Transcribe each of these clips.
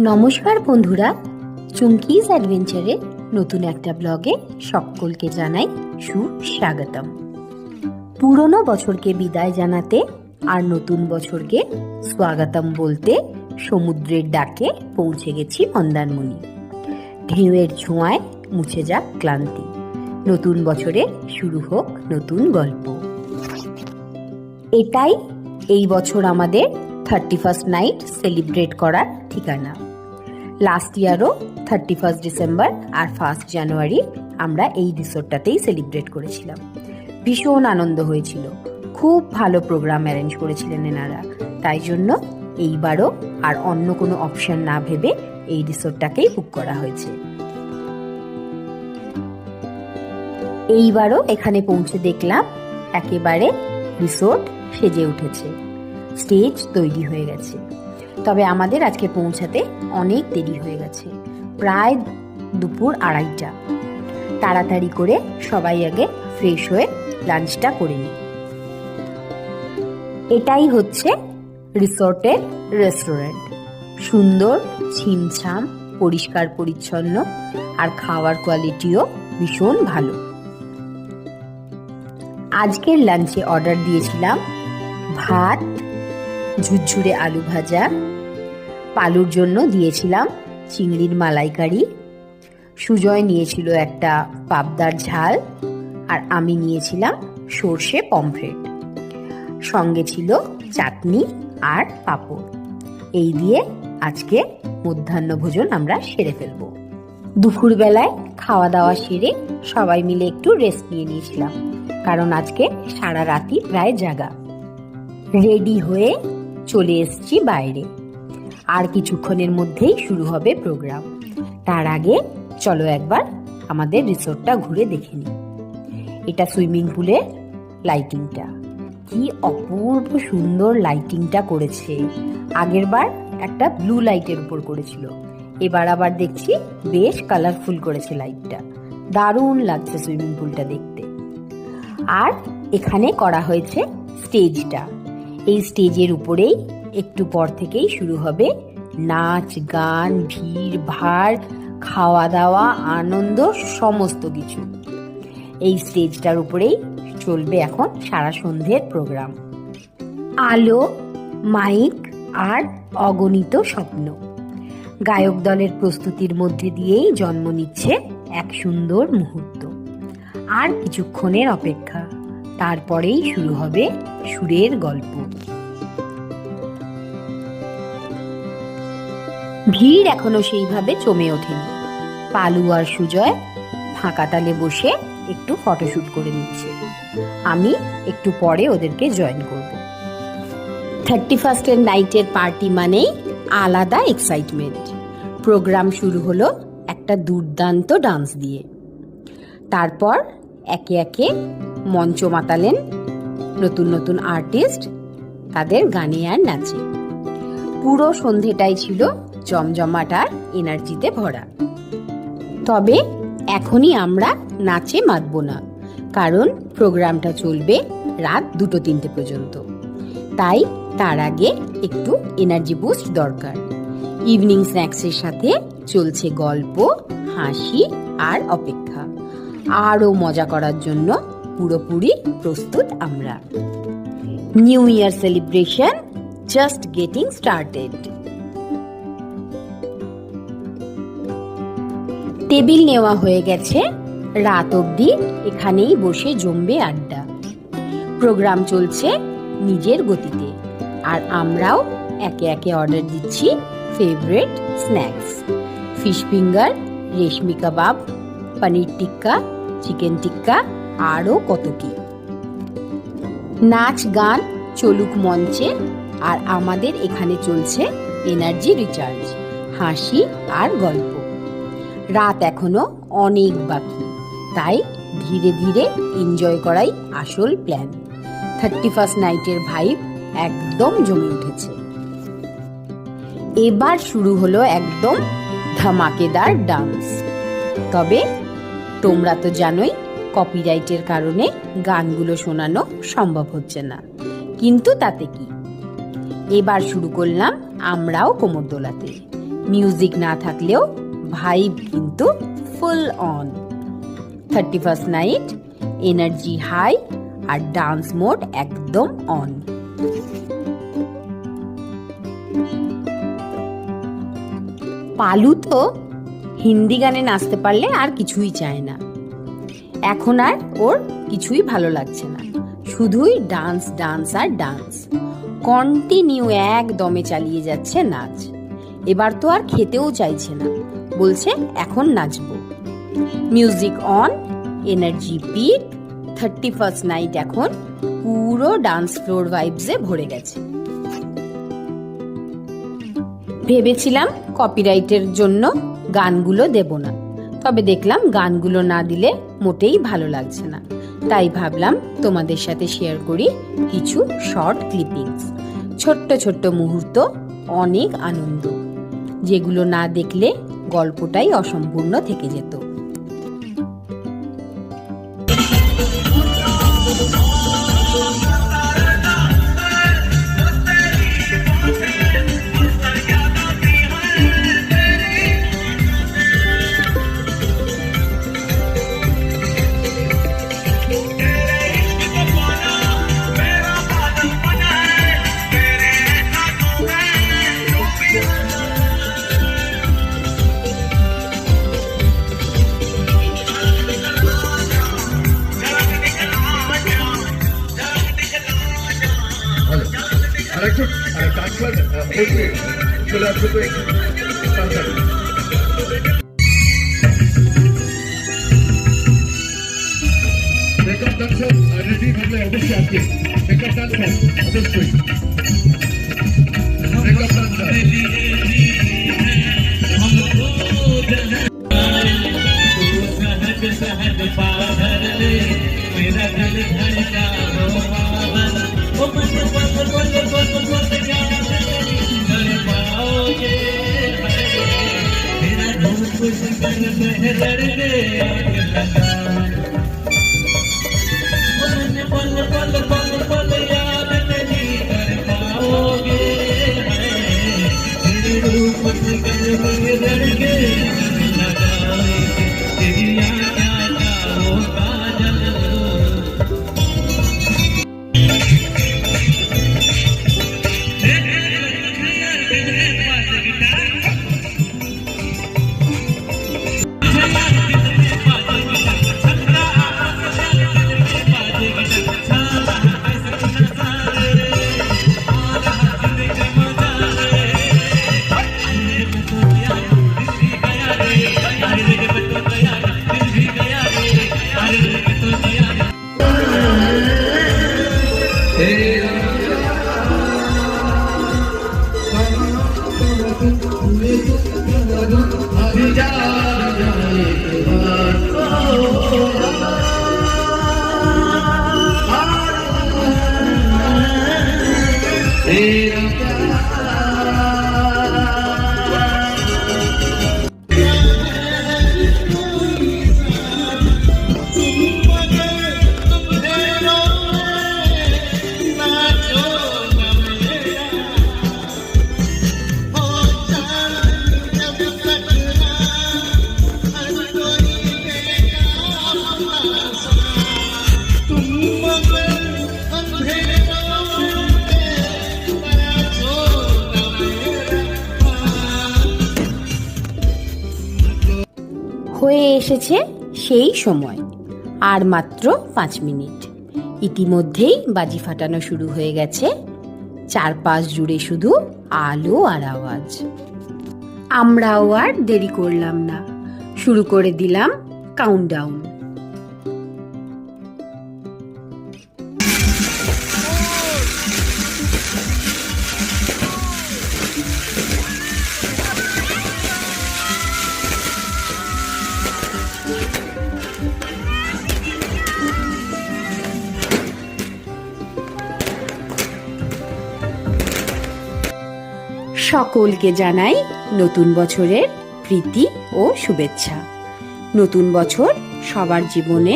নমস্কার বন্ধুরা, চুমকিজ অ্যাডভেঞ্চারে নতুন একটা ব্লগে সকলকে জানাই সুস্বাগতম। পুরনো বছরকে বিদায় জানাতে আর নতুন বছরকে স্বাগতম বলতে সমুদ্রের ডাকে পৌঁছে গেছি মন্দারমণি। ঢেউয়ের ছোঁয়ায় মুছে যাক ক্লান্তি। নতুন বছরে শুরু হোক নতুন গল্প। এটাই এই বছর আমাদের থার্টি ফার্স্ট নাইট সেলিব্রেট করার ঠিকানা। লাস্ট ইয়ারও থার্টি ফার্স্ট ডিসেম্বর আর ফার্স্ট জানুয়ারি আমরা এই রিসোর্টটাতেই সেলিব্রেট করেছিলাম। ভীষণ আনন্দ হয়েছিল। খুব ভালো প্রোগ্রাম অ্যারেঞ্জ করেছিলেন এনারা। তাই জন্য এইবারও আর অন্য কোনো অপশন না ভেবে এই রিসোর্টটাকেই বুক করা হয়েছে। এইবারও এখানে পৌঁছে দেখলাম একেবারে রিসোর্ট সেজে উঠেছে। স্টেজ তৈরি হয়ে গেছে। তবে আমাদের আজকে পৌঁছাতে অনেক দেরি হয়ে গেছে। প্রায় দুপুর আড়াইটা। তাড়াতাড়ি করে সবাই আগে ফ্রেশ হয়ে লাঞ্চটা করে নিই। এটাই হচ্ছে রিসোর্টের রেস্টুরেন্ট। সুন্দর, ছিমছাম, পরিষ্কার, পরিচ্ছন্ন আর খাওয়ার কোয়ালিটিও ভীষণ ভালো। আজকের লাঞ্চে অর্ডার দিয়েছিলাম ভাত, ঝুরঝুরে আলু ভাজা পালুর জন্য দিয়েছিলাম চিংড়ির মালাইকারি। সুজয় নিয়েছিল একটা পাবদার ঝাল আর আমি নিয়েছিলাম সর্ষে পমফ্রেট। সঙ্গে ছিল চাটনি আর পাঁপড়। এই দিয়ে আজকে মধ্যাহ্ন ভোজন আমরা সেরে ফেলব। দুপুরবেলায় খাওয়া দাওয়া সেরে সবাই মিলে একটু রেস্ট নিয়ে নিয়েছিলাম, কারণ আজকে সারা রাতই প্রায় জাগা। রেডি হয়ে চলে এসছি বাইরে। আর কিছুক্ষণের মধ্যেই শুরু হবে প্রোগ্রাম তার আগে চলো একবার আমাদের রিসোর্টটা ঘুরে দেখে নিই। এটা সুইমিং পুলের লাইটিংটা কি অপূর্ব সুন্দর লাইটিংটা করেছে। আগেরবার একটা ব্লু লাইটের উপর করেছিল। এবার আবার দেখছি বেশ কালারফুল করেছে লাইটটা দারুণ লাগছে সুইমিং পুলটা দেখতে। আর এখানে করা হয়েছে স্টেজটা এই স্টেজের উপরেই একটু পর থেকেই শুরু হবে নাচ, গান, ভিড়, ভাড় খাওয়া দাওয়া আনন্দ, সমস্ত কিছু। এই স্টেজটার উপরেই চলবে এখন সারা সন্ধ্যের প্রোগ্রাম। আলো, মাইক আর অগণিত স্বপ্ন। গায়ক দলের প্রস্তুতির মধ্যে দিয়েই জন্ম নিচ্ছে এক সুন্দর মুহূর্ত। আর কিছুক্ষণের অপেক্ষা। তারপরেই শুরু হবে সুরের গল্প। ভিড় এখনও সেইভাবে জমে ওঠেনি। পালু আর সুজয় ফাঁকা তালে বসে একটু ফটোশুট করে নিচ্ছে। আমি একটু পরে ওদেরকে জয়েন করব। থার্টি ফার্স্টের নাইটের পার্টি মানেই আলাদা এক্সাইটমেন্ট প্রোগ্রাম শুরু হলো একটা দুর্দান্ত ডান্স দিয়ে। তারপর একে একে মঞ্চ মাতালেন নতুন নতুন আর্টিস্ট তাদের গানে আর নাচে। পুরো সন্ধেটাই ছিল জমজমাট আর এনার্জিতে ভরা। তবে এখনই আমরা নাচে মাতব না, কারণ প্রোগ্রামটা চলবে রাত দুটো তিনটে পর্যন্ত। তাই তার আগে একটু এনার্জি বুস্ট দরকার। ইভিনিং স্ন্যাক্সের সাথে চলছে গল্প, হাসি আর অপেক্ষা। আরও মজা করার জন্য পুরোপুরি প্রস্তুত আমরা। New year celebration just getting started. Table নেওয়া হয়ে গেছে। রাত অবধি এখানেই বসে জমবে আড্ডা। প্রোগ্রাম চলছে নিজের গতিতে। আর আমরাও একে একে অর্ডার দিচ্ছি favourite snacks fish finger reshmi kebab, paneer tikka chicken tikka, আরও কত কি। নাচ গান চলুক মঞ্চে আর আমাদের এখানে চলছে এনার্জি রিচার্জ হাসি আর গল্প। রাত এখনও অনেক বাকি। তাই ধীরে ধীরে এনজয় করাই আসল প্ল্যান থার্টি ফার্স্ট নাইটের ভাইব একদম জমে উঠেছে। এবার শুরু হলো একদম ধামাকেদার ডান্স তবে তোমরা তো জানোই কপিরাইটের কারণে গানগুলো শোনানো সম্ভব হচ্ছে না। কিন্তু তাতে কি? এবার শুরু করলাম আমরাও কোমর দোলাতে মিউজিক না থাকলেও ভাইব কিন্তু full on thirty first night energy high R dance mode একদম অন পালু তো হিন্দি গানে নাচতে পারলে আর কিছুই চায় না এখন আর ওর কিছুই ভালো লাগছে না শুধুই ডান্স ডান্স আর ডান্স কন্টিনিউ একদমে চালিয়ে যাচ্ছে নাচ এবার তো আর খেতেও চাইছে না বলছে, এখন নাচবো। Music on energy peak thirty first night এখন পুরো ডান্স ফ্লোর ভাইবসে ভরে গেছে। ভেবেছিলাম কপিরাইটের জন্য গানগুলো দেব না, তবে দেখলাম গানগুলো না দিলে মোটেই ভালো লাগছে না। তাই ভাবলাম তোমাদের সাথে শেয়ার করি কিছু শর্ট ক্লিপিংস ছোট্ট ছোট্ট মুহূর্ত, অনেক আনন্দ। যেগুলো না দেখলে গল্পটাই অসম্পূর্ণ থেকে যেত। আর একটু আর ডাক্তার বলবে চলে আসবে তো একটু তাড়াতাড়ি মেকআপ ডাক্তার রেডি থাকলে অবশ্যই আসবে মেকআপ ডাক্তার অবশ্যই মেকআপ Yeah. হয়ে এসেছে সেই সময়, আর মাত্র পাঁচ মিনিট। ইতিমধ্যেই বাজি ফাটানো শুরু হয়ে গেছে, চারপাশ জুড়ে শুধু আলো আর আওয়াজ। আমরাও আর দেরি করলাম না, শুরু করে দিলাম কাউন্টডাউন সকলকে জানাই নতুন বছরের প্রীতি ও শুভেচ্ছা। নতুন বছর সবার জীবনে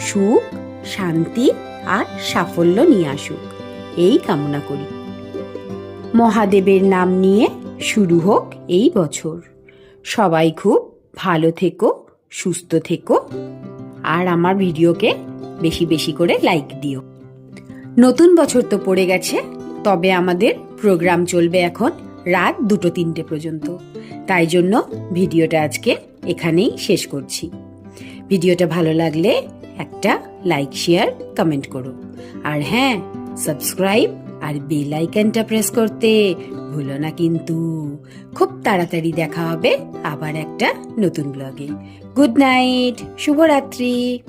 সুখ, শান্তি আর সাফল্য নিয়ে আসুক। এই কামনা করি। মহাদেবের নাম নিয়ে শুরু হোক এই বছর। সবাই খুব ভালো থেকো, সুস্থ থেকো আর আমার ভিডিওকে বেশি বেশি করে লাইক দিও। নতুন বছর তো পড়ে গেছে, তবে আমাদের প্রোগ্রাম চলবে এখন রাত দুটো তিনটে পর্যন্ত। তাই জন্য ভিডিওটা আজকে এখানেই শেষ করছি। ভিডিওটা ভালো লাগলে একটা লাইক, শেয়ার, কমেন্ট করো। আর হ্যাঁ সাবস্ক্রাইব আর বেল আইকনটা প্রেস করতে ভুলো না কিন্তু। খুব তাড়াতাড়ি দেখা হবে আবার একটা নতুন ব্লগে। গুড নাইট, শুভরাত্রি।